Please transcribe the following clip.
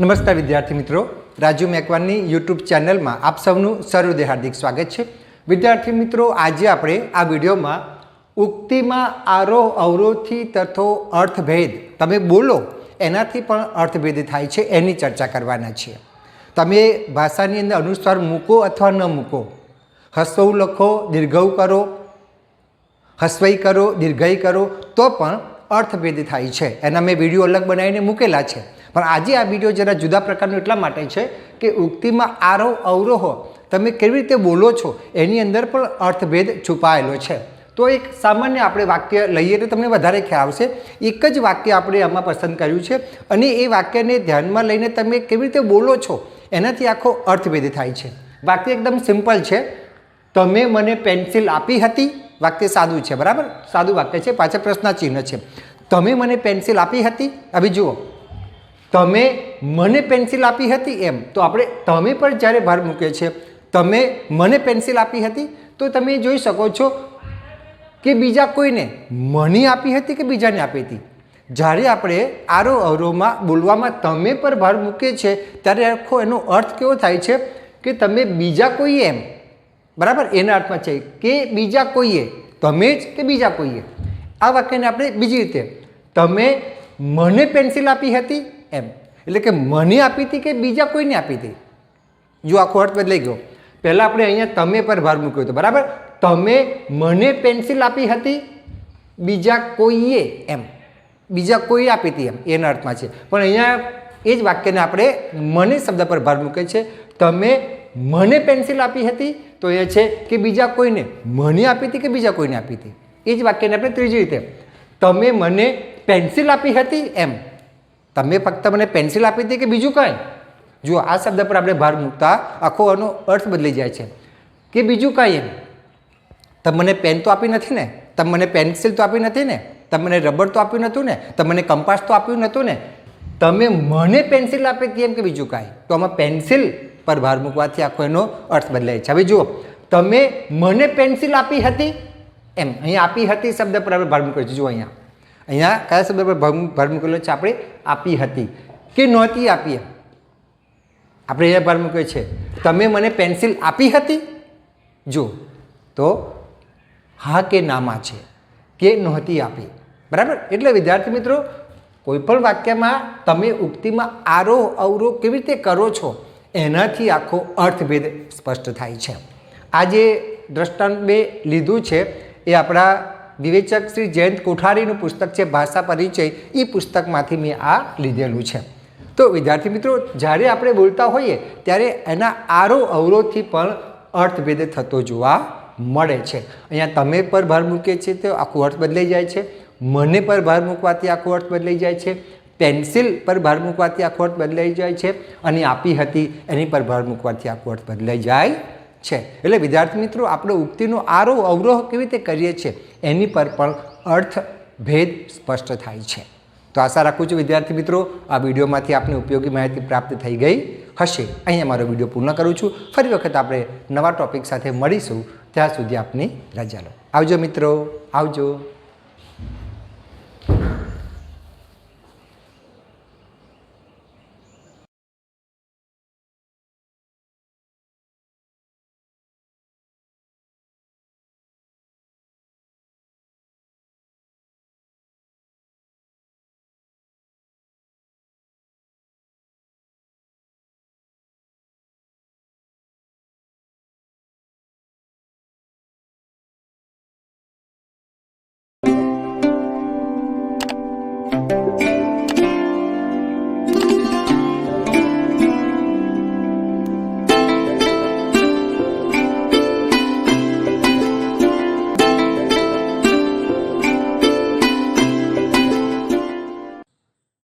નમસ્કાર વિદ્યાર્થી મિત્રો. રાજુ મેકવાનની યુટ્યુબ ચેનલમાં આપ સૌનું સર્વદે હાર્દિક સ્વાગત છે. વિદ્યાર્થી મિત્રો, આજે આપણે આ વિડીયોમાં ઉક્તિમાં આરોહ અવરોધથી તથો અર્થભેદ. તમે બોલો, એનાથી પણ અર્થભેદ થાય છે, એની ચર્ચા કરવાના છીએ. તમે ભાષાની અંદર અનુસ્વાર મૂકો અથવા ન મૂકો? હસવું લખો, દીર્ઘવ કરો, હસવઈ કરો, દીર્ઘઈ કરો, તો પણ અર્થભેદ થાય છે. એના મેં વીડિયો અલગ બનાવીને મૂકેલા છે. પણ આજે આ વીડિયો જરા જુદા પ્રકારનો એટલા માટે છે કે ઉક્તિમાં આરોહ અવરોહ તમે કેવી રીતે બોલો છો એની અંદર પણ અર્થભેદ છુપાયેલો છે. તો એક સામાન્ય આપણે વાક્ય લઈએ તો તમને વધારે ખ્યાલ આવશે. એક જ વાક્ય આપણે આમાં પસંદ કર્યું છે અને એ વાક્યને ધ્યાનમાં લઈને તમે કેવી રીતે બોલો છો એનાથી આખો અર્થભેદ થાય છે. વાક્ય એકદમ સિમ્પલ છે. તમે મને પેન્સિલ આપી હતી. વાક્ય સાદું છે, બરાબર? સાદું વાક્ય છે. પાછળ પ્રશ્ન ચિહ્ન છે. તમે મને પેન્સિલ આપી હતી? હવે જુઓ તમે મને પેન્સિલ આપી હતી એમ. તો આપણે તમે પર જ્યારે ભાર મૂકીએ છીએ તમે મને પેન્સિલ આપી હતી, તો તમે જોઈ શકો છો કે બીજા કોઈને મને આપી હતી કે બીજાને આપી હતી. જ્યારે આપણે આરો અવરોમાં બોલવામાં તમે પર ભાર મૂકીએ છીએ ત્યારે આખો એનો અર્થ કેવો થાય છે કે તમે બીજા કોઈએ એમ. બરાબર? એના અર્થમાં છે કે બીજા કોઈએ, તમે જ કે બીજા કોઈએ. આ વાક્યને આપણે બીજી રીતે, તમે મને પેન્સિલ આપી હતી એમ. એટલે કે મને આપી હતી કે બીજા કોઈને આપી હતી? જો આખો અર્થ બદલાઈ ગયો. પહેલાં આપણે અહીંયા તમે પર ભાર મૂક્યો હતો, બરાબર? તમે મને પેન્સિલ આપી હતી, બીજા કોઈએ એમ. બીજા કોઈ આપી હતી એમ, એના અર્થમાં છે. પણ અહીંયા એ જ વાક્યને આપણે મને શબ્દ પર ભાર મૂકે છે. તમે મને પેન્સિલ આપી હતી, તો એ છે કે બીજા કોઈને. મને આપી હતી કે બીજા કોઈને આપી હતી? એ જ વાક્યને આપણે ત્રીજી રીતે. તમે મને પેન્સિલ આપી હતી એમ. તમે ફક્ત મને પેન્સિલ આપી હતી કે બીજું કાંઈ? જુઓ, આ શબ્દ પર આપણે ભાર મૂકતા આખો એનો અર્થ બદલી જાય છે. કે બીજું કાંઈ એમ? તમે મને પેન તો આપી નથી ને? તમે મને પેન્સિલ તો આપી નથી ને? તમે મને રબર તો આપ્યું નહોતું ને? તમે મને કંપાસ તો આપ્યું નહોતું ને? તમે મને પેન્સિલ આપી હતી એમ કે બીજું કાંઈ? તો આમાં પેન્સિલ પર ભાર મૂકવાથી આખો એનો અર્થ બદલાય છે. હવે જુઓ, તમે મને પેન્સિલ આપી હતી? એમ, અહીંયા આપી હતી શબ્દ પર આપણે ભાર મૂક્યો છે જુઓ અહીંયા. અહીંયા કયા શબ્દ પર ભાર ભાર મૂકેલો આપણે? આપી હતી. કે નહોતી આપી આપણે અહીંયા ભાર મૂક્યો છે. તમે મને પેન્સિલ આપી હતી? જો, તો હા કે નામાં છે. કે નહોતી આપી. બરાબર? એટલે વિદ્યાર્થી મિત્રો, કોઈપણ વાક્યમાં તમે ઉક્તિમાં આરોહ અવરોહ કેવી રીતે કરો છો, એનાથી આખો અર્થભેદ સ્પષ્ટ થાય છે. આ જે દ્રષ્ટાંત મેં લીધું છે, એ આપણા વિવેચક શ્રી જયંત કોઠારીનું પુસ્તક છે, ભાષા પરિચય. એ પુસ્તકમાંથી મેં આ લીધેલું છે. તો વિદ્યાર્થી મિત્રો, જ્યારે આપણે બોલતા હોઈએ, ત્યારે એના આરોહ અવરોધથી પણ અર્થભેદ થતો જોવા મળે છે. અહીંયા તમે પર ભાર મૂકીએ છીએ તો આખું અર્થ બદલાઈ જાય છે. મને પર ભાર મૂકવાથી આખો અર્થ બદલાઈ જાય છે. પેન્સિલ પર ભાર મૂકવાથી આખો અર્થ બદલાઈ જાય છે. અને આપી હતી એની પર ભાર મૂકવાથી આખો અર્થ બદલાઈ જાય છે. એટલે વિદ્યાર્થી મિત્રો, આપણે ઉક્તિનો આરોહ અવરોહ કેવી રીતે કરીએ છીએ? એની પર પણ અર્થ ભેદ સ્પષ્ટ થાય છે. તો આશા રાખું છું વિદ્યાર્થી મિત્રો, આ વિડીયોમાંથી આપને ઉપયોગી માહિતી પ્રાપ્ત થઈ ગઈ હશે. અહીંયા મારો વીડિયો પૂર્ણ કરું છું. ફરી વખત આપણે નવા ટોપિક સાથે મળીશું. ત્યાં સુધી આપની રજા લો. આવજો મિત્રો. આવજો.